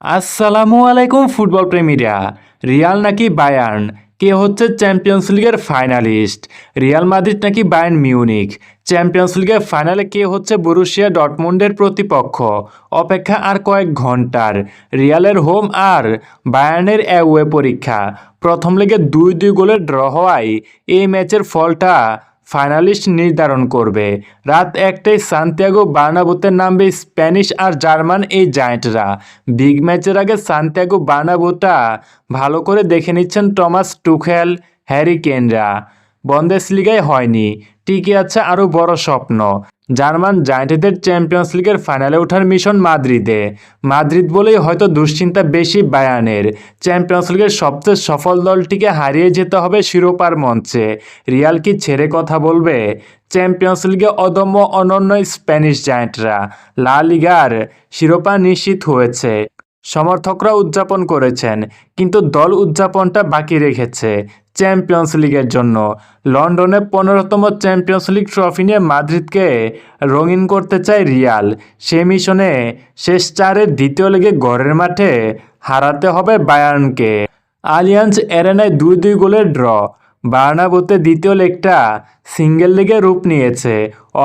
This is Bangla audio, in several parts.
আসসালামু আলাইকুম ফুটবল প্রেমীরা। রিয়াল নাকি বায়ার্ন? কে হচ্ছে চ্যাম্পিয়ন্স লিগের ফাইনালিস্ট রিয়াল মাদ্রিদ নাকি বায়ার্ন মিউনিক চ্যাম্পিয়ন্স লিগের ফাইনালে কে হচ্ছে বরুশিয়া ডটমুন্ডের প্রতিপক্ষ? অপেক্ষা আর কয়েক ঘণ্টার। রিয়ালের হোম আর বায়ার্নের অ্যাওয়ে পরীক্ষা। প্রথম লেগে দুই দুই গোলের ড্র হওয়ায় এই ম্যাচের ফলটা ফাইনালিস্ট নির্ধারণ করবে। রাত একটাই সান্তিয়াগো বার্নাবুতে নামবে স্প্যানিশ আর জার্মান এই জায়েন্টরা। বিগ ম্যাচের আগে সান্তিয়াগো বার্নাবোটা ভালো করে দেখে নিচ্ছেন টমাস টুখেল, হ্যারি কেনরা। বন্দেশ লিগায় হয়নি। টিকে আছে আরও বড় স্বপ্ন। জার্মান জায়েন্টদের চ্যাম্পিয়ন্স লিগের ফাইনালে ওঠার মিশন মাদ্রিদে। মাদ্রিদ বলেই হয়তো দুশ্চিন্তা বেশি বায়ানের চ্যাম্পিয়ন্স লিগের সবচেয়ে সফল দলটিকে হারিয়ে যেতে হবে শিরোপার মঞ্চে। রিয়াল কি ছেড়ে কথা বলবে? চ্যাম্পিয়ন্স লিগে অদম্য অনন্য স্প্যানিশ জায়েন্টরা। লা লিগার শিরোপা নিশ্চিত হয়েছে। সমর্থকরা উদযাপন করেছেন, কিন্তু দল উদযাপনটা বাকি রেখেছে চ্যাম্পিয়ন্স লিগের জন্য। লন্ডনে পনেরোতম চ্যাম্পিয়ন্স লিগ ট্রফি নিয়ে মাদ্রিদকে রঙিন করতে চায় রিয়াল। সে মিশনে শেষ চারের দ্বিতীয় লেগে গড়ের মাঠে হারাতে হবে বায়ার্নকে। আলিয়ান্স এরেনায় দুই দুই গোলের ড্র। বার্নাবুতে দ্বিতীয় লেগটা সিঙ্গেল লিগে রূপ নিয়েছে।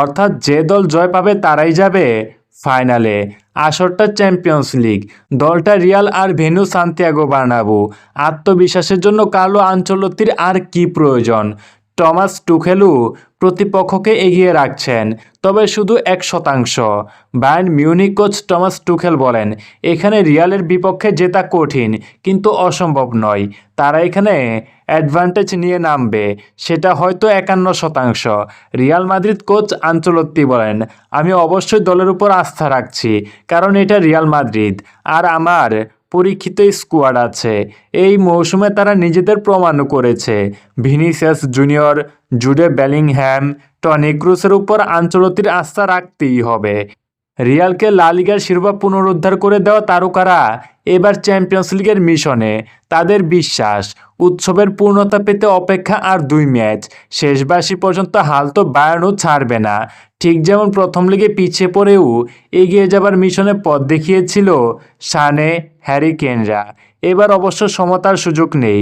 অর্থাৎ যে দল জয় পাবে তারাই যাবে ফাইনালে আসরটা চ্যাম্পিয়ন্স লিগ, দলটা রিয়াল আর ভেনু সান্তিয়াগো বানাবো আত্মবিশ্বাসের জন্য কালো আঞ্চলতির আর কি প্রয়োজন? টমাস টুখেলু প্রতিপক্ষকে এগিয়ে রাখছেন, তবে শুধু এক শতাংশ। Bayern Munich coach Thomas Tuchel বলেন, এখানে রিয়ালের বিপক্ষে জেতা কঠিন, কিন্তু অসম্ভব নয়। তারা এখানে অ্যাডভান্টেজ নিয়ে নামবে, সেটা হয়তো একান্ন শতাংশ। রিয়াল মাদ্রিদ কোচ আঞ্চলত্তি বলেন, আমি অবশ্যই দলের উপর আস্থা রাখছি, কারণ এটা রিয়াল মাদ্রিদ। আর আমার পরীক্ষিত স্কোয়াড আছে। এই মৌসুমে তারা নিজেদের প্রমাণ করেছে। Vinicius junior, Jude Bellingham Toni ক্রুসের উপর আঞ্চলতির আস্থা রাখতেই হবে। রিয়ালকে লা লিগার শিরোপা পুনরুদ্ধার করে দেওয়া তারকারা এবার চ্যাম্পিয়ন্স লিগের মিশনে। তাদের বিশ্বাস, উৎসবের পূর্ণতা পেতে অপেক্ষা আর দুই ম্যাচ। শেষবাসী পর্যন্ত হাল তো বায়ার্নও ছাড়বে না। ঠিক যেমন প্রথম লিগে পিছিয়ে পড়েও এগিয়ে যাবার মিশনে পথ দেখিয়েছিল সানে হ্যারি কেনরা এবার অবশ্য সমতার সুযোগ নেই।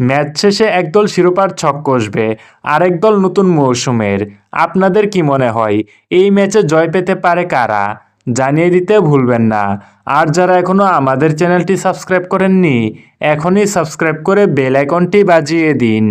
ম্যাচ শেষে একদল শিরোপার ছক কষবে, আরেক দল নতুন মৌসুমের। আপনাদের কি মনে হয়, এই ম্যাচে জয় পেতে পারে কারা? জানিয়ে দিতে ভুলবেন না। আর যারা এখনও আমাদের চ্যানেলটি সাবস্ক্রাইব করেননি, এখনই সাবস্ক্রাইব করে বেল আইকনটি বাজিয়ে দিন।